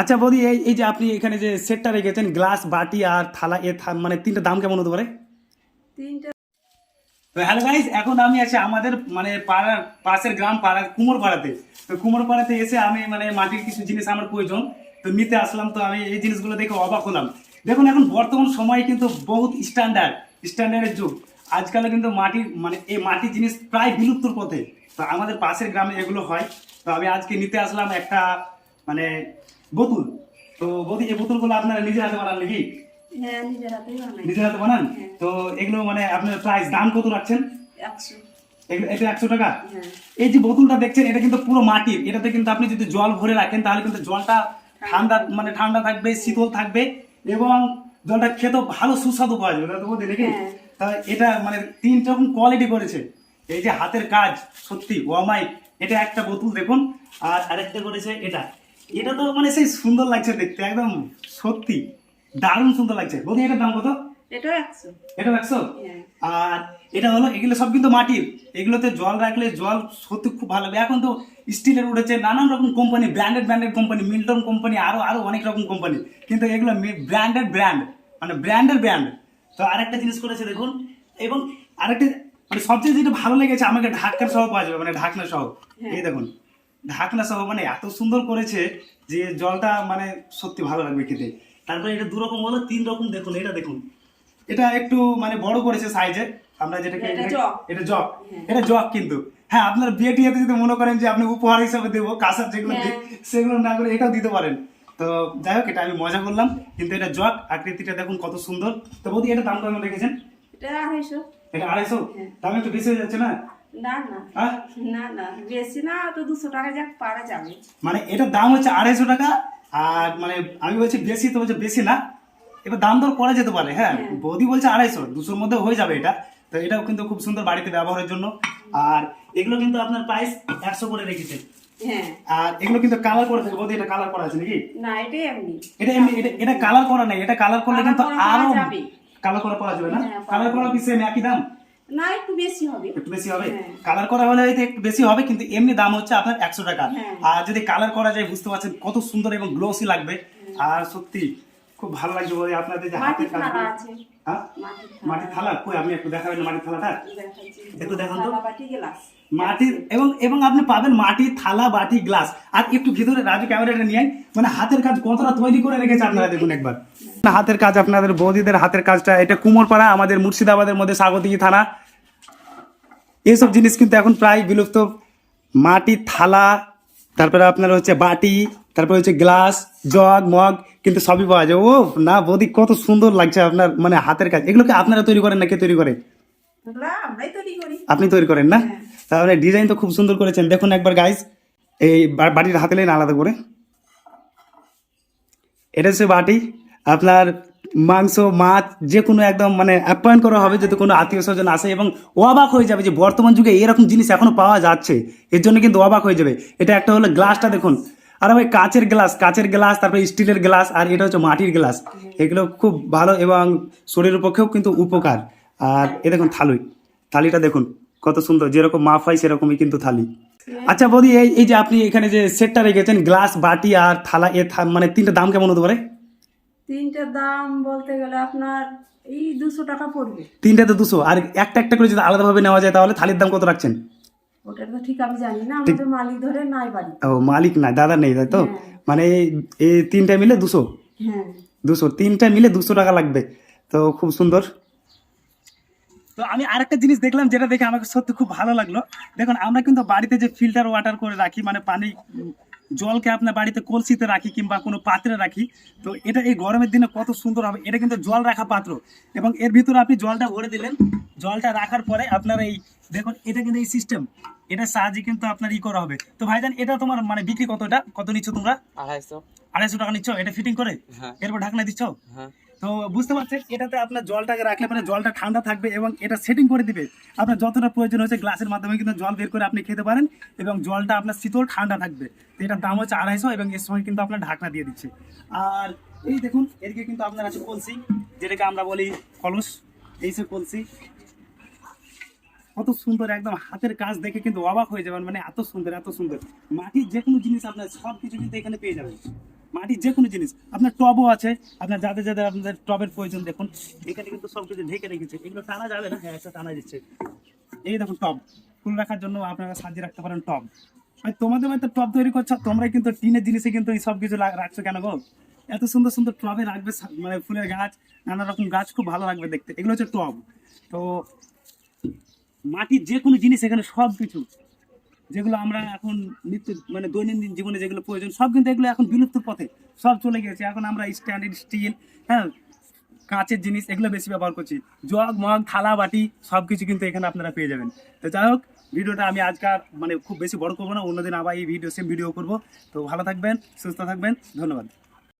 আচ্ছা বৌদি এই এই যে আপনি এখানে যে সেটটা রেখেছেন গ্লাস বাটি আর থালা এ মানে তিনটা দাম কেমন হতে পারে? তিনটে। হ্যালো গাইস এখন আমি আছি আমাদের মানে পাড়ার পাশের গ্রাম পাড়া কুমোর পাড়াতে তো কুমোর পাড়াতে এসে আমি মানে মাটির কিছু জিনিস আমার প্রয়োজন। তো নিতে আসলাম তো আমি এই জিনিসগুলো দেখে অবাক হলাম। দেখুন এখন বর্তমান সময়ে কিন্তু বহুত স্ট্যান্ডার্ড স্ট্যান্ডার্ডের যুগ। আজকাল কিন্তু মাটির মানে এই মাটির জিনিস প্রায় বিলুপ্তর পথে। তো আমাদের পাশের গ্রামে এগুলো হয়। তো আমি আজকে নিতে আসলাম একটা মানে বোতল তো বৌদি এই বোতলগুলো আপনারা নিজের হাতে বানান নাকি? হ্যাঁ নিজের হাতে বানান? হ্যাঁ। তো এগুলো মানে আপনার প্রাইস দাম কত রাখছেন? এটা একশো টাকা? হ্যাঁ। এই যে বোতলটা দেখছেন এটা কিন্তু পুরো মাটির। এটাতে কিন্তু আপনি যদি জল ভরে রাখেন তাহলে কিন্তু জলটা ঠান্ডা। মানে ঠান্ডা থাকবে শীতল থাকবে এবং জলটা খেতেও ভালো সুস্বাদু পাওয়া যাবে। তো বলতে নাকি। তা এটা মানে তিন রকম কোয়ালিটি করেছে। এই যে হাতের কাজ সত্যি ওয়ামাই এটা একটা বোতল দেখুন। আর আরেকটা করেছে এটা। এটা তো মানে সেই সুন্দর লাগছে দেখতে একদম সত্যি দারুণ সুন্দর লাগছে। বলতে এটার দাম কত? একশো। এটা একশো? হ্যাঁ। আর এটা হলো এগুলো সব কিন্তু মাটির। এগুলোতে জল রাখলে জল সত্যি খুব ভালো হবে এখন তো স্টিলের উঠেছে নানান রকম company branded branded company Milton company আরও আরও অনেক রকম কোম্পানি কিন্তু এগুলো ব্র্যান্ডেড ব্র্যান্ড মানে ব্র্যান্ডের ব্র্যান্ড তো আরেকটা জিনিস করেছে দেখুন এবং আরেকটা মানে সবচেয়ে যেটা ভালো লেগেছে আমাকে ঢাকনা সহ পাওয়া যাবে মানে ঢাকনা সহ। এই দেখুন। ঢাকনা সহ মানে এত সুন্দর করেছে যে জলটা মানে সত্যি ভালো লাগবে খেতে। তারপরে এটা দু রকম হলো তিন রকম দেখুন এটা দেখুন। এটা একটু মানে বড় করেছে সাইজে আমরা যেটাকে এটা জগ। এটা জগ। হ্যাঁ। কিন্তু। হ্যাঁ আপনার বিয়ে টিয়েতে যদি মনে করেন যে আপনি উপহার হিসাবে দেবো কাঁসার যেগুলো হ্যাঁ। সেগুলো না করে এটাও দিতে পারেন। তো যাই হোক এটা আমি মজা করলাম কিন্তু এটা জগ আকৃতিটা দেখুন কত সুন্দর। তো বৌদি এটা দাম কেমন রেখেছেন? এটা আড়াইশো। এটা আড়াইশো? হ্যাঁ। দাম একটু বেশি হয়ে যাচ্ছে না? না না। হ্যাঁ? না না। বেশি না তো দুশো টাকা যাক পারা যাবে। মানে দাম হচ্ছে আড়াইশো টাকা আর মানে আমি বলছি বেশি তো বলছে বেশি না। এবার দাম দর করা যেতে পারে হ্যাঁ? হ্যাঁ। বৌদি বলছে আড়াইশো দুশোর মধ্যে হয়ে যাবে এটা। তো এটাও কিন্তু খুব সুন্দর বাড়িতে ব্যবহারের জন্য। আর এগুলো কিন্তু আপনার প্রাইস একশো করে রেখেছে। হ্যাঁ। আর এগুলো কিন্তু কালার করে থাকে। বৌদি এটা কালার করা আছে নাকি? না এটাই এমনি। এটা এমনি এটা কালার করা নাই। এটা কালার করলে কিন্তু আরও। কালার করা পাওয়া যাবে না? কালার করা কি সেম একই দাম? না একটু বেশি হবে। একটু বেশি হবে? হ্যাঁ। কালার করা হলে হয়তো একটু বেশি হবে কিন্তু এমনি দাম হচ্ছে আপনার একশো টাকা। হ্যাঁ। আর যদি কালার করা যায় বুঝতে পারছেন কত সুন্দর এবং গ্লোসি লাগবে। আর সত্যি খুব ভালো লাগবে বলে আপনাদের যে হাতের মাটির থালা কাজ হ্যাঁ? মাটির থালা। কই আপনি একটু দেখাবেন মাটির থালাটা? একটু দেখান তো। মাটির এবং এবং আপনি পাবেন মাটির থালা বাটি গ্লাস। আর একটু ভিতরে রাজু ক্যামেরাটা নিয়ে মানে হাতের কাজ কতটা তৈরি করে রেখেছে আপনারা দেখুন একবার। হাতের কাজ আপনাদের বৌদিদের হাতের কাজটা এটা কুমোরপাড়া আমাদের মুর্শিদাবাদের মধ্যে স্বাগতিকি থানা। এইসব জিনিস কিন্তু এখন প্রায় বিলুপ্ত। মাটির থালা তারপরে আপনার হচ্ছে বাটি তারপরে হচ্ছে গ্লাস জগ মগ কিন্তু সবই পাওয়া যায়। ও না বৌদি কত সুন্দর লাগছে আপনার মানে হাতের কাজ। এগুলোকে আপনারা তৈরি করেন না কে করে? তৈরি করি। আপনি তৈরি করেন না? হ্যাঁ। তাহলে ডিজাইন তো খুব সুন্দর করেছেন। দেখুন একবার গাইজ এই বাটির হাতে লেন আলাদা করে। এটা হচ্ছে বাটি। আপনার মাংস, মাছ, যে কোনো একদম মানে অ্যাপয়েন্ট করা হবে যদি কোনো আত্মীয় স্বজন আসে এবং অবাক হয়ে যাবে যে বর্তমান যুগে এরকম জিনিস এখনও পাওয়া যাচ্ছে। এর জন্য কিন্তু অবাক হয়ে যাবে। এটা একটা হলো গ্লাসটা দেখুন। আর ওই কাচের গ্লাস কাচের গ্লাস তারপরে স্টিলের গ্লাস আর এটা হচ্ছে মাটির গ্লাস এগুলো খুব ভালো এবং শরীরের পক্ষেও কিন্তু উপকার। আর এ দেখুন থালুই থালিটা দেখুন। কত সুন্দর যেরকম মাপ হয় সেরকমই কিন্তু থালি। আচ্ছা বৌদি এই এই যে আপনি এখানে যে সেটটা রেখেছেন গ্লাস বাটি আর থালা এ মানে তিনটা দাম কেমন হতে পারে? তিনটার দাম বলতে গেলে আপনার এই দুশো টাকা পড়বে। তিনটাতে দুশো। আর একটা একটা করে যদি আলাদাভাবে নেওয়া যায় তাহলে থালির দাম কত রাখছেন? ওটা তো ঠিক আমি জানি না আমাদের মালিক ধরে নাই বাড়ি। ও মালিক না দাদা নেই তাই তো? হ্যাঁ। মানে এই- এই তিনটা মিলে দুশো? হ্যাঁ। দুশো। তিনটা মিলে দুশো টাকা লাগবে। তো খুব সুন্দর। তো আমি আরেকটা জিনিস দেখলাম যেটা দেখে আমাকে সত্যি খুব ভালো লাগল। দেখুন আমরা কিন্তু বাড়িতে যে ফিল্টার ওয়াটার করে রাখি মানে পানি জলকে আপনার বাড়িতে কলসিতে রাখি কিংবা কোনো পাত্রে রাখি তো এটা এই গরমের দিনে কত সুন্দর হবে। এটা কিন্তু জল রাখা পাত্র এবং এর ভিতরে আপনি জলটা ভরে দিলেন। জলটা রাখার পরে আপনার এই দেখুন এটা কিন্তু এই সিস্টেম এটার সাহায্যে কিন্তু আপনার ই করা হবে। তো ভাইজান এটা তোমার মানে বিক্রি কতটা? কত নিচ্ছ তোমরা? আড়াইশো। আড়াইশো টাকা নিচ্ছ? এটা ফিটিং করে? হ্যাঁ। এরপর ঢাকনা দিচ্ছ? হ্যাঁ। তো বুঝতে পারছেন, এটাতে আপনার জলটাকে রাখলে মানে জলটা ঠান্ডা থাকবে এবং এটা সেটিং করে দিবে। আপনার যতটা প্রয়োজন হচ্ছে গ্লাসের মাধ্যমে কিন্তু জল বের করে আপনি খেতে পারেন এবং জলটা আপনার শীতল ঠান্ডা থাকবে। এটার দাম হচ্ছে আড়াইশো এবং এর সময় কিন্তু আপনার ঢাকনা দিয়ে দিচ্ছে। আর এই দেখুন, এদিকে কিন্তু আপনার আছে কলসি, যেটাকে আমরা বলি কলস। এই সে কলসি, কত সুন্দর একদম হাতের কাজ দেখে কিন্তু অবাক হয়ে যাবেন মানে এত সুন্দর এত সুন্দর। মাটির যে কোনো জিনিস আপনার সব কিছু কিন্তু এখানে পেয়ে যাবেন। মাটির যে কোনো জিনিস, আপনার টবও আছে, আপনার যাদের যাদের আপনাদের টবের প্রয়োজন, দেখুন, এখানে কিন্তু সব কিছু ঢেকে রেখেছে। এগুলো টানা যাবে না হ্যাঁ টানা দিচ্ছে। এই দেখুন টব ফুল রাখার জন্য আপনারা সাজিয়ে রাখতে পারেন টব। তোমাদের বাড়িতে টব তৈরি করছ তোমরা কিন্তু টিনের জিনিসে কিন্তু এই সব কিছু রাখছো কেন গো? এত সুন্দর সুন্দর টবে রাখবে মানে ফুলের গাছ, নানা রকম গাছ, খুব ভালো লাগবে দেখতে। এগুলো হচ্ছে টব। তো মাটির যে কোনো জিনিস এখানে সব কিছু যেগুলো আমরা এখন নিত্য মানে দৈনন্দিন জীবনে যেগুলো প্রয়োজন, সব কিন্তু এগুলো এখন বিলুপ্ত পথে, সব চলে গেছে এখন আমরা স্ট্যান্ডার্ড স্টিল হ্যাঁ কাঁচের জিনিস এগুলো বেশি ব্যবহার করছি। জগ, মগ, থালা, বাটি সব কিছু কিন্তু এখানে আপনারা পেয়ে যাবেন। তো যাই হোক, ভিডিওটা আমি আজকাল মানে খুব বেশি বড় করব না, অন্যদিন আবার এই ভিডিও সেম ভিডিও করব। তো ভালো থাকবেন, সুস্থ থাকবেন, ধন্যবাদ।